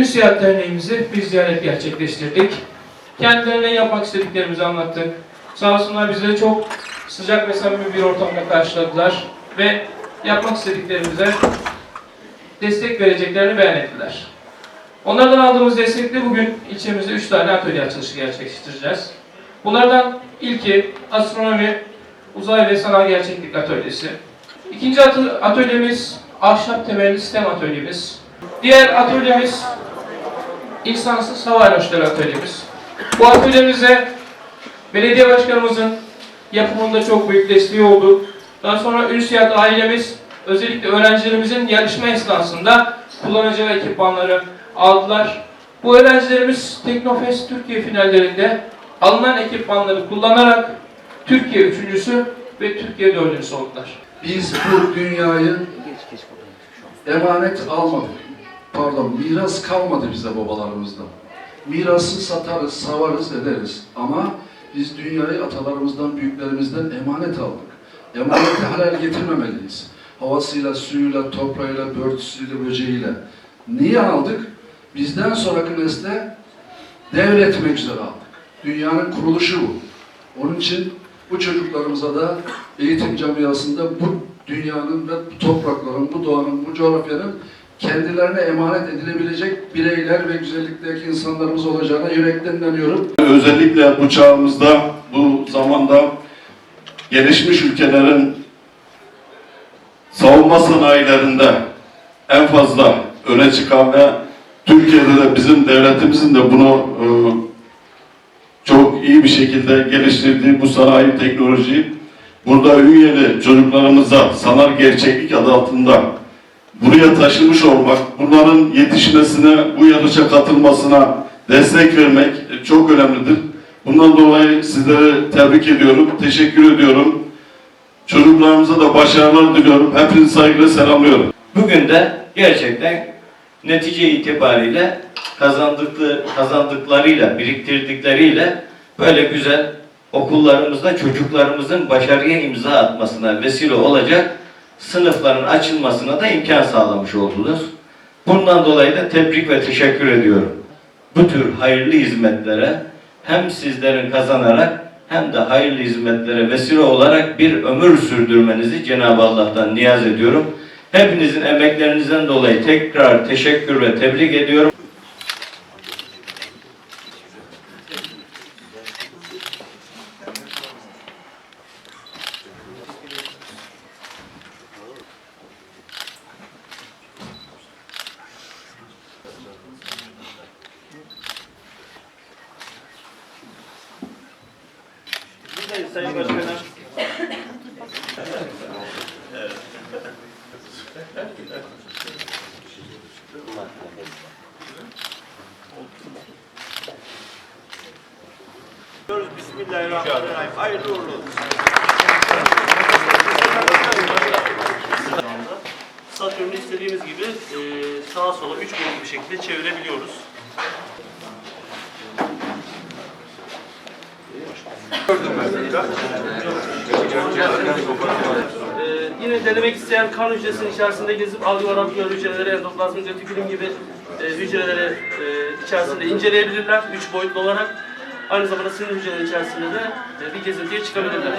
Ünsiyat Derneğimizi bir ziyaret gerçekleştirdik. Kendilerine yapmak istediklerimizi anlattık. Sağ olsunlar bizi çok sıcak ve samimi bir ortamda karşıladılar ve yapmak istediklerimize destek vereceklerini beyan ettiler. Onlardan aldığımız destekle bugün ilçemizde 3 tane atölye açılışı gerçekleştireceğiz. Bunlardan ilki astronomi, uzay ve sanal gerçeklik atölyesi. İkinci atölyemiz ahşap temelli sistem atölyemiz. Diğer atölyemiz insansız hava araçları atölyemiz. Bu atölyemize belediye başkanımızın yapımında çok büyük desteği oldu. Daha sonra Ünsiyat ailemiz özellikle öğrencilerimizin yarışma esnasında kullanacağı ekipmanları aldılar. Bu öğrencilerimiz Teknofest Türkiye finallerinde alınan ekipmanları kullanarak Türkiye üçüncüsü ve Türkiye dördüncüsü oldular. Biz bu dünyayı emanet almadık. Pardon, miras kalmadı bize babalarımızdan. Mirası satarız, savarız, ederiz. Ama biz dünyayı atalarımızdan, büyüklerimizden emanet aldık. Emaneti halel getirmemeliyiz. Havasıyla, suyuyla, toprağıyla, börtüsüyle, böceğiyle. Niye aldık? Bizden sonraki nesle devretmek üzere aldık. Dünyanın kuruluşu bu. Onun için bu çocuklarımıza da eğitim camiasında bu dünyanın ve bu toprakların, bu doğanın, bu coğrafyanın kendilerine emanet edilebilecek bireyler ve güzellikteki insanlarımız olacağına yürekten inanıyorum. Özellikle bu çağımızda, bu zamanda gelişmiş ülkelerin savunma sanayilerinde en fazla öne çıkan ve Türkiye'de de bizim devletimizin de bunu e, çok iyi bir şekilde geliştirdiği bu sanayi teknolojiyi burada Ünyeli çocuklarımıza sanal gerçeklik adı altında buraya taşımış olmak, bunların yetişmesine, bu yarışa katılmasına destek vermek çok önemlidir. Bundan dolayı sizleri tebrik ediyorum, teşekkür ediyorum. Çocuklarımıza da başarılar diliyorum. Hepinizi saygıyla selamlıyorum. Bugün de gerçekten netice itibariyle kazandıkları, kazandıklarıyla, biriktirdikleriyle böyle güzel okullarımızda çocuklarımızın başarıya imza atmasına vesile olacak sınıfların açılmasına da imkan sağlamış oldunuz. Bundan dolayı da tebrik ve teşekkür ediyorum. Bu tür hayırlı hizmetlere hem sizlerin kazanarak hem de hayırlı hizmetlere vesile olarak bir ömür sürdürmenizi Cenab-ı Allah'tan niyaz ediyorum. Hepinizin emeklerinizden dolayı tekrar teşekkür ve tebrik ediyorum. Sayın Başkanım. Bismillahirrahmanirrahim. Hayırlı uğurlu olsun. İstediğimiz gibi e, sağa sola üç boyutlu bir şekilde çevirebiliyoruz. E, yine denemek isteyen kan hücresinin içerisinde gezip alveolar hücreleri, endoplazmik retikülüm gibi e, hücreleri e, içerisinde inceleyebilirler üç boyutlu olarak. Aynı zamanda sinir hücreleri içerisinde de e, bir gezintiye çıkabilirler.